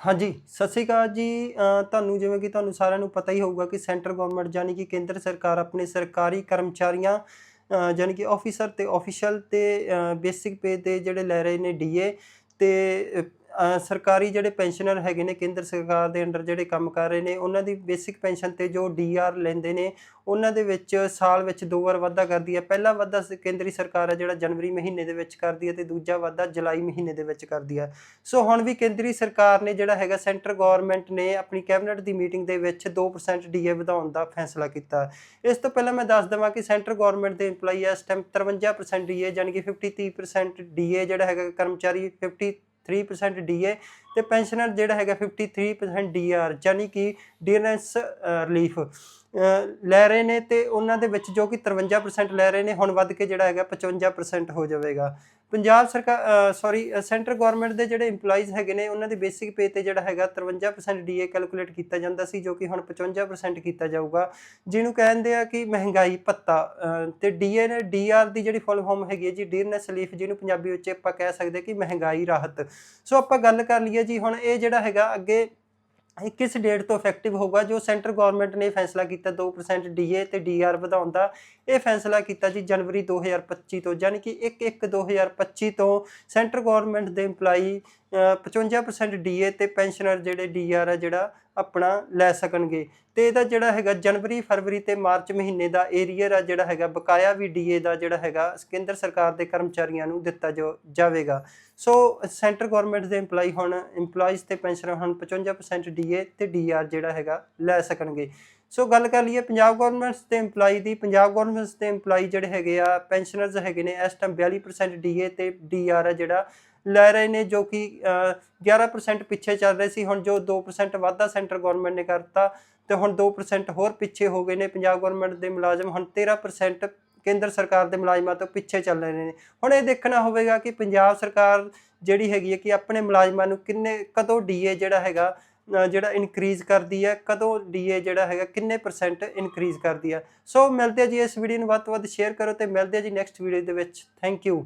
ਹਾਂਜੀ ਸਤਿ ਸ਼੍ਰੀ ਅਕਾਲ ਜੀ। ਤੁਹਾਨੂੰ ਜਿਵੇਂ ਕਿ ਤੁਹਾਨੂੰ ਸਾਰਿਆਂ ਨੂੰ ਪਤਾ ਹੀ ਹੋਊਗਾ ਕਿ ਸੈਂਟਰ ਗਵਰਨਮੈਂਟ ਯਾਨੀ ਕਿ ਕੇਂਦਰ ਸਰਕਾਰ ਆਪਣੇ ਸਰਕਾਰੀ ਕਰਮਚਾਰੀਆਂ ਅ, ਯਾਨੀ ਕਿ ਆਫੀਸਰ ਤੇ ਆਫੀਸ਼ੀਅਲ ਤੇ ਬੇਸਿਕ ਪੇ ਤੇ ਜਿਹੜੇ ਲੈ ਰਹੇ ਨੇ ਡੀਏ ਤੇ ਅ, ਸਰਕਾਰੀ ਜਿਹੜੇ ਪੈਨਸ਼ਨਰ ਹੈਗੇ ਨੇ, ਕੇਂਦਰ ਸਰਕਾਰ ਦੇ ਅੰਡਰ ਜਿਹੜੇ ਕੰਮ ਕਰ ਰਹੇ ਨੇ, ਉਹਨਾਂ ਦੀ ਬੇਸਿਕ ਪੈਨਸ਼ਨ ਤੇ ਜੋ ਡੀਆਰ ਲੈਂਦੇ ਨੇ, ਉਹਨਾਂ ਦੇ ਵਿੱਚ ਸਾਲ ਵਿੱਚ ਦੋ ਵਾਰ ਵਾਧਾ ਕਰਦੀ ਹੈ। ਪਹਿਲਾ ਵਾਧਾ ਕੇਂਦਰੀ ਸਰਕਾਰ ਹੈ, ਜਿਹੜਾ ਜਨਵਰੀ ਮਹੀਨੇ ਦੇ ਵਿੱਚ ਕਰਦੀ ਹੈ ਤੇ ਦੂਜਾ ਵਾਧਾ ਜੁਲਾਈ ਮਹੀਨੇ ਦੇ ਵਿੱਚ ਕਰਦੀ ਹੈ। ਸੋ ਹੁਣ ਵੀ ਕੇਂਦਰੀ ਸਰਕਾਰ ਨੇ ਜਿਹੜਾ ਹੈਗਾ, ਸੈਂਟਰ ਗਵਰਨਮੈਂਟ ਨੇ ਆਪਣੀ ਕੈਬਨਿਟ ਦੀ ਮੀਟਿੰਗ ਦੇ ਵਿੱਚ 2% ਡੀਏ ਵਧਾਉਣ ਦਾ ਫੈਸਲਾ ਕੀਤਾ। ਇਸ ਤੋਂ ਪਹਿਲਾਂ ਮੈਂ ਦੱਸ ਦਵਾਂ ਕਿ ਸੈਂਟਰ ਗਵਰਨਮੈਂਟ ਦੇ EMPLOYE ਇਸ ਟਾਈਮ 53% ਡੀਏ ਯਾਨੀ ਕਿ 50-30% ਡੀਏ ਜਿਹੜਾ ਹੈਗਾ, ਕਰਮਚਾਰੀ 53% ਡੀਏ ਤੇ ਪੈਨਸ਼ਨਰ ਜਿਹੜਾ ਹੈਗਾ 53% ਡੀਆਰ ਯਾਨੀ ਕਿ ਡੀਐਨਐਸ ਰਿਲੀਫ ਲੈ ਰਹੇ ਨੇ ਤੇ ਉਹਨਾਂ ਦੇ ਵਿੱਚ ਜੋ ਕਿ 53% ਲੈ ਰਹੇ ਨੇ ਹੁਣ ਵੱਧ ਕੇ ਜਿਹੜਾ ਹੈਗਾ 55% ਹੋ ਜਾਵੇਗਾ। ਪੰਜਾਬ ਸਰਕਾਰ ਸੌਰੀ ਸੈਂਟਰ ਗਵਰਨਮੈਂਟ ਦੇ ਜਿਹੜੇ EMPLOYEES ਹੈਗੇ ਨੇ ਉਹਨਾਂ ਦੇ ਬੇਸਿਕ ਪੇ ਤੇ ਜਿਹੜਾ ਹੈਗਾ 53% ਡੀਏ ਕੈਲਕੂਲੇਟ ਕੀਤਾ ਜਾਂਦਾ ਸੀ ਜੋ ਕਿ ਹੁਣ 55% ਕੀਤਾ ਜਾਊਗਾ ਜਿਹਨੂੰ ਕਹਿੰਦੇ ਆ ਕਿ ਮਹਿੰਗਾਈ ਭੱਤਾ ਅਹ, ਤੇ ਡੀਏ ਨੇ ਡੀਆਰ ਦੀ ਜਿਹੜੀ ਫੁੱਲ ਫਾਰਮ ਹੈਗੀ ਹੈ ਜੀ ਡੀਅਰਨੈਸ ਰਿਲੀਫ ਜਿਹਨੂੰ ਪੰਜਾਬੀ ਵਿੱਚ ਆਪਾਂ ਕਹਿ ਸਕਦੇ ਕਿ ਮਹਿੰਗਾਈ ਰਾਹਤ। ਸੋ ਆਪਾਂ ਗੱਲ ਕਰ ਲਈਏ ਜੀ। ਹੁਣ ਇਹ ਜਿਹੜਾ ਹੈਗਾ ਅੱਗੇ ਇਹ ਕਿਸ ਡੇਟ ਤੋਂ ਇਫੈਕਟਿਵ ਹੋਊਗਾ ਜੋ ਸੈਂਟਰ ਗਵਰਨਮੈਂਟ ਨੇ ਫੈਸਲਾ ਕੀਤਾ 2% ਡੀਏ ਤੇ ਡੀਆਰ ਵਧਾਉਣ ਦਾ। ਇਹ ਫੈਸਲਾ ਕੀਤਾ ਜੀ ਜਨਵਰੀ 2025 ਤੋਂ ਯਾਨੀ ਕਿ 1/1/2025 ਤੋਂ ਸੈਂਟਰ ਗਵਰਨਮੈਂਟ ਦੇ EMPLOYEE ਅਹ, 55% ਡੀਏ ਤੇ ਪੈਨਸ਼ਨਰ ਜਿਹੜੇ ਡੀਆਰ ਆ ਜਿਹੜਾ ਆਪਣਾ ਲੈ ਸਕਣਗੇ। ਤੇ ਇਹਦਾ ਜਿਹੜਾ ਹੈਗਾ ਜਨਵਰੀ, ਫਰਵਰੀ ਤੇ ਮਾਰਚ ਮਹੀਨੇ ਦਾ ਏਰੀਅਰ ਆ ਜਿਹੜਾ ਹੈਗਾ, ਬਕਾਇਆ ਵੀ ਡੀਏ ਦਾ ਜਿਹੜਾ ਹੈਗਾ ਕੇਂਦਰ ਸਰਕਾਰ ਦੇ ਕਰਮਚਾਰੀਆਂ ਨੂੰ ਦਿੱਤਾ ਜੋ ਜਾਵੇਗਾ। ਸੋ ਸੈਂਟਰ ਗਵਰਨਮੈਂਟ ਦੇ EMPLOYEE ਹੁਣ, EMPLOYEES ਤੇ ਪੈਨਸ਼ਨਰ ਹੁਣ 55% ਡੀਏ ਤੇ ਡੀਆਰ ਜਿਹੜਾ ਹੈਗਾ ਲੈ ਸਕਣਗੇ। ਸੋ ਗੱਲ ਕਰ ਲਈਏ ਪੰਜਾਬ ਗਵਰਨਮੈਂਟ ਦੇ EMPLOYEE ਦੀ। ਪੰਜਾਬ ਗਵਰਨਮੈਂਟ ਦੇ EMPLOYEE ਜਿਹੜੇ ਹੈਗੇ ਆ, ਪੈਨਸ਼ਨਰਸ ਹੈਗੇ ਨੇ, ਇਸ ਟਾਈਮ 42% ਡੀਏ ਤੇ ਡੀਆਰ ਆ ਜਿਹੜਾ ਲੈ ਰਹੇ ਨੇ ਜੋ ਕਿ ਅਹ, 11% ਪਿੱਛੇ ਚੱਲ ਰਹੇ ਸੀ ਹੁਣ ਜੋ 2% ਵਾਧਾ ਸੈਂਟਰ ਗਵਰਨਮੈਂਟ ਨੇ ਕਰਤਾ ਤੇ ਹੁਣ 2% ਹੋਰ ਪਿੱਛੇ ਹੋ ਗਏ ਨੇ ਪੰਜਾਬ ਗਵਰਨਮੈਂਟ ਦੇ ਮੁਲਾਜ਼ਮ ਹੁਣ 13% ਕੇਂਦਰ ਸਰਕਾਰ ਦੇ ਮੁਲਾਜ਼ਮਾਂ ਤੋਂ ਪਿੱਛੇ ਚੱਲ ਰਹੇ ਨੇ। ਹੁਣ ਇਹ ਦੇਖਣਾ ਹੋਵੇਗਾ ਕਿ ਪੰਜਾਬ ਸਰਕਾਰ ਜਿਹੜੀ ਹੈਗੀ ਹੈ ਕਿ ਆਪਣੇ ਮੁਲਾਜ਼ਮਾਂ ਨੂੰ ਕਿੰਨੇ ਕਦੋਂ ਡੀਏ ਜਿਹੜਾ ਹੈਗਾ ਜਿਹੜਾ ਇਨਕਰੀਜ਼ ਕਰਦੀ ਹੈ ਕਦੋਂ ਡੀਏ ਜਿਹੜਾ ਹੈਗਾ ਕਿੰਨੇ ਪਰਸੈਂਟ ਇਨਕਰੀਜ਼ ਕਰਦੀ ਹੈ। ਸੋ ਮਿਲਦੇ ਆ ਜੀ ਇਸ ਵੀਡੀਓ ਨੂੰ ਵੱਧ ਤੋਂ ਵੱਧ ਸ਼ੇਅਰ ਕਰੋ ਤੇ ਮਿਲਦੇ ਆ ਜੀ ਨੈਕਸਟ ਵੀਡੀਓ ਦੇ ਵਿੱਚ। Thank you